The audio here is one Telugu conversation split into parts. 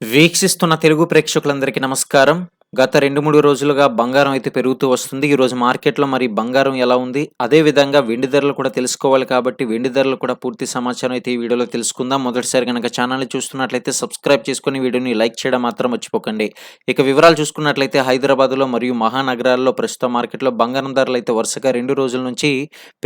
వీక్షిస్తున్న తెలుగు ప్రేక్షకులందరికీ నమస్కారం. గత రెండు మూడు రోజులుగా బంగారం అయితే పెరుగుతూ వస్తుంది. ఈరోజు మార్కెట్లో మరి బంగారం ఎలా ఉంది? అదే విధంగా వెండి ధరలు కూడా తెలుసుకోవాలి కాబట్టి వెండి ధరలు కూడా పూర్తి సమాచారం అయితే ఈ వీడియోలో తెలుసుకుందాం. మొదటిసారి కనుక ఛానల్ని చూస్తున్నట్లయితే సబ్స్క్రైబ్ చేసుకుని వీడియోని లైక్ చేయడం మాత్రం మర్చిపోకండి. ఇక వివరాలు చూసుకున్నట్లయితే హైదరాబాద్లో మరియు మహానగరాల్లో ప్రస్తుత మార్కెట్లో బంగారం ధరలు అయితే వరుసగా రెండు రోజుల నుంచి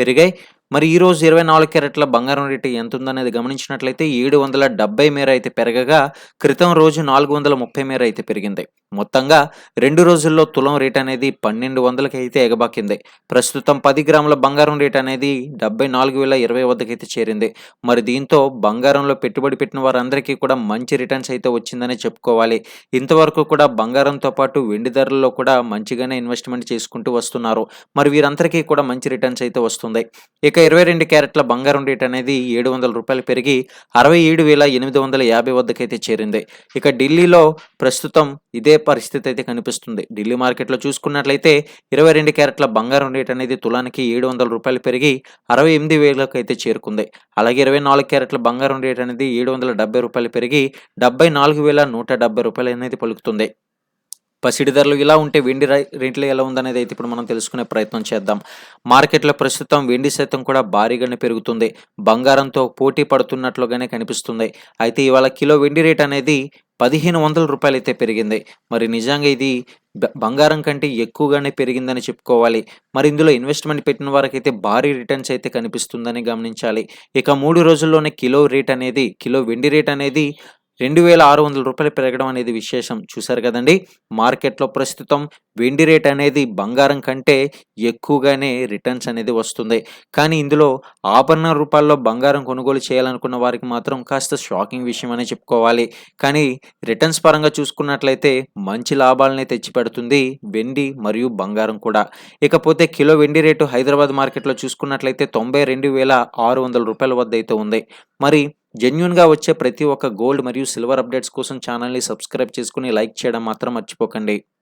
పెరిగాయి. మరి ఈరోజు ఇరవై నాలుగు క్యారెట్ల బంగారం రేటు ఎంత ఉందనేది గమనించినట్లయితే ఏడు వందల డెబ్బై మేర అయితే పెరగగా క్రితం రోజు నాలుగు వందల ముప్పై మేర అయితే పెరిగింది. మొత్తంగా రెండు రోజుల్లో తులం రేట్ అనేది పన్నెండు వందలకి అయితే ఎగబాకింది. ప్రస్తుతం పది గ్రాముల బంగారం రేట్ అనేది డెబ్బై నాలుగు వేల ఇరవై వద్దకైతే చేరింది. మరి దీంతో బంగారంలో పెట్టుబడి పెట్టిన వారందరికీ కూడా మంచి రిటర్న్స్ అయితే వచ్చిందని చెప్పుకోవాలి. ఇంతవరకు కూడా బంగారంతో పాటు వెండి ధరల్లో కూడా మంచిగానే ఇన్వెస్ట్మెంట్ చేసుకుంటూ వస్తున్నారు. మరి వీరందరికీ కూడా మంచి రిటర్న్స్ అయితే వస్తుంది. ఇక ఇరవై రెండు క్యారెట్ల బంగారం రేట్ అనేది ఏడు వందల రూపాయలు పెరిగి అరవై ఏడు వేల ఎనిమిది వందల యాభై వద్దకైతే చేరింది. ఇక ఢిల్లీలో ప్రస్తుతం ఇదే పరిస్థితి అయితే కనిపిస్తుంది. ఢిల్లీ మార్కెట్లో చూసుకున్నట్లయితే ఇరవై రెండు క్యారెట్ల బంగారం రేట్ అనేది తులానికి ఏడు వందల రూపాయలు పెరిగి అరవై ఎనిమిది వేలకు అయితే చేరుకుంది. అలాగే ఇరవై నాలుగు క్యారెట్ల బంగారం రేట్ అనేది ఏడు వందల డెబ్బై రూపాయలు పెరిగి డెబ్బై నాలుగు వేల నూట డెబ్బై రూపాయలు అనేది పలుకుతుంది. పసిడి ధరలు ఇలా ఉంటే వెండి రేట్లు ఎలా ఉందనేది అయితే ఇప్పుడు మనం తెలుసుకునే ప్రయత్నం చేద్దాం. మార్కెట్లో ప్రస్తుతం వెండి శాతం కూడా భారీగానే పెరుగుతుంది. బంగారంతో పోటీ పడుతున్నట్లుగానే కనిపిస్తుంది. అయితే ఇవాళ కిలో వెండి రేట్ అనేది పదిహేను వందల రూపాయలు అయితే పెరిగింది. మరి నిజంగా ఇది బ- బంగారం కంటే ఎక్కువగానే పెరిగిందని చెప్పుకోవాలి. మరి ఇందులో ఇన్వెస్ట్మెంట్ పెట్టిన వారికైతే భారీ రిటర్న్స్ అయితే కనిపిస్తుందని గమనించాలి. ఇక మూడు రోజుల్లోనే కిలో రేట్ అనేది కిలో వెండి రేట్ అనేది రెండు వేల ఆరు వందల రూపాయలు పెరగడం అనేది విశేషం. చూశారు కదండి? మార్కెట్లో ప్రస్తుతం వెండి రేట్ అనేది బంగారం కంటే ఎక్కువగానే రిటర్న్స్ అనేది వస్తుంది. కానీ ఇందులో ఆభరణ రూపాల్లో బంగారం కొనుగోలు చేయాలనుకున్న వారికి మాత్రం కాస్త షాకింగ్ విషయం అనే చెప్పుకోవాలి. కానీ రిటర్న్స్ పరంగా చూసుకున్నట్లయితే మంచి లాభాలని తెచ్చిపెడుతుంది వెండి మరియు బంగారం కూడా. ఇకపోతే కిలో వెండి రేటు హైదరాబాద్ మార్కెట్లో చూసుకున్నట్లయితే తొంభై రెండు వేల ఆరు వందల రూపాయల వద్ద అయితే ఉంది. మరి జెన్యున్గా వచ్చే ప్రతి ఒక్క గోల్డ్ మరియు సిల్వర్ అప్డేట్స్ కోసం ఛానల్ని సబ్స్క్రైబ్ చేసుకుని లైక్ చేయడం మాత్రం మర్చిపోకండి.